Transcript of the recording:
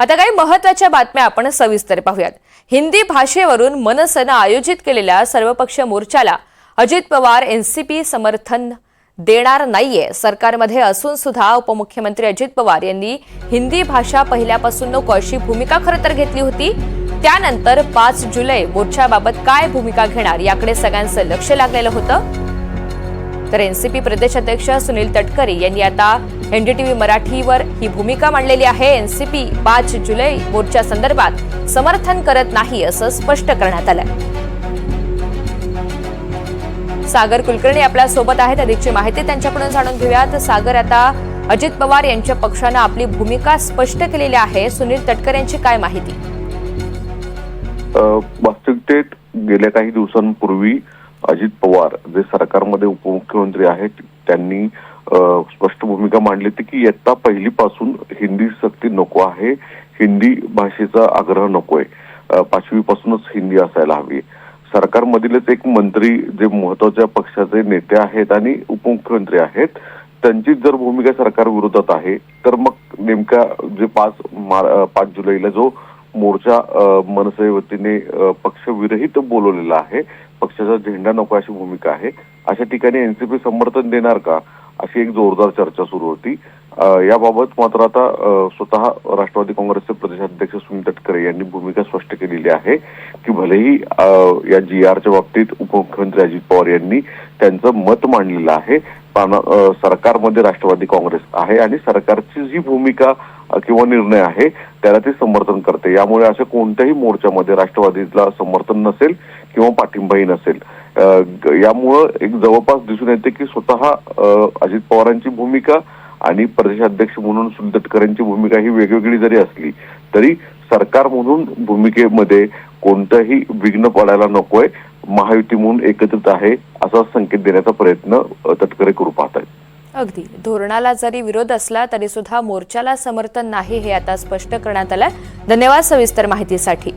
आता काही महत्त्वाच्या बातम्या आपण सविस्तर पाहूयात. हिंदी भाषेवरून मनसेनं आयोजित केलेल्या सर्वपक्षीय मोर्चाला अजित पवार एनसीपी समर्थन देणार नाहीये. सरकारमध्ये असून सुद्धा उपमुख्यमंत्री अजित पवार यांनी हिंदी भाषा पहिल्यापासून नको अशी भूमिका खरं तर घेतली होती. त्यानंतर पाच जुलै मोर्चाबाबत काय भूमिका घेणार याकडे सगळ्यांचं लक्ष लागलेलं होतं. तर एनसीपी प्रदेश अध्यक्ष सुनील तटकरे यांनी आता एनडीटीव्ही मराठीवर ही भूमिका मांडलेली आहे. एनसीपी पाच जुलै मोर्चा संदर्भात समर्थन करत नाही असं स्पष्ट करण्यात आलं सागर कुलकर्णी आपल्यासोबत आहेत. अधिकची माहिती त्यांच्याकडून जाणून घेऊयात. सागर आता अजित पवार यांच्या पक्षानं आपली भूमिका स्पष्ट केलेली आहे. सुनील तटकर यांची काय माहिती? वास्तविकतेत गेल्या काही दिवसांपूर्वी अजित पवार जे सरकारमध्ये उपमुख्यमंत्री आहेत त्यांनी स्पष्ट भूमिका मांडली होती की इयत्ता पहिलीपासून हिंदी सक्ती नको आहे हिंदी भाषेचा आग्रह नकोय. पाचवीपासूनच हिंदी असायला हवी. सरकारमधीलच एक मंत्री जे महत्त्वाच्या पक्षाचे नेते आहेत आणि उपमुख्यमंत्री आहेत त्यांचीच जर भूमिका सरकार विरोधात आहे तर मग नेमका जे पाच पाच जुलैला जो मोर्चा मनसेवतीने मनसे वतीने पक्षविरहित बोलवलेला आहे पक्षाचा झेंडा नको अशी भूमिका आहे अशा ठिकाणी एनसीपी समर्थन देणार का? अशी एक जोरदार चर्चा सुरू होती. याबाबत मात्र आता स्वतः राष्ट्रवादी काँग्रेसचे प्रदेशाध्यक्ष सुनील तटकरे यांनी भूमिका स्पष्ट केलेली आहे की भलेही या जी आरच्या बाबतीत उपमुख्यमंत्री अजित पवार यांनी त्यांचं मत मांडलेलं आहे पण सरकारमध्ये राष्ट्रवादी काँग्रेस आहे आणि सरकारची जी भूमिका किंवा निर्णय आहे त्याला ते समर्थन करते. यामुळे अशा कोणत्याही मोर्चामध्ये राष्ट्रवादीला समर्थन नसेल किंवा पाठिंबाही नसेल. यामुळं एक जवळपास दिसून येते की स्वतः अजित पवारांची भूमिका आणि प्रदेशाध्यक्ष म्हणून सुनील तटकरेंची भूमिका ही वेगवेगळी जरी असली तरी सरकार म्हणून भूमिकेमध्ये कोणतंही विघ्न पडायला नकोय महायुती म्हणून एकत्रित आहे असा संकेत देण्याचा प्रयत्न तटकरे करू पाहत आहेत. अगदी. धोरणाला जरी विरोध असला तरी सुद्धा मोर्चाला समर्थन नाही हे आता स्पष्ट करण्यात आलंय. धन्यवाद सविस्तर माहितीसाठी.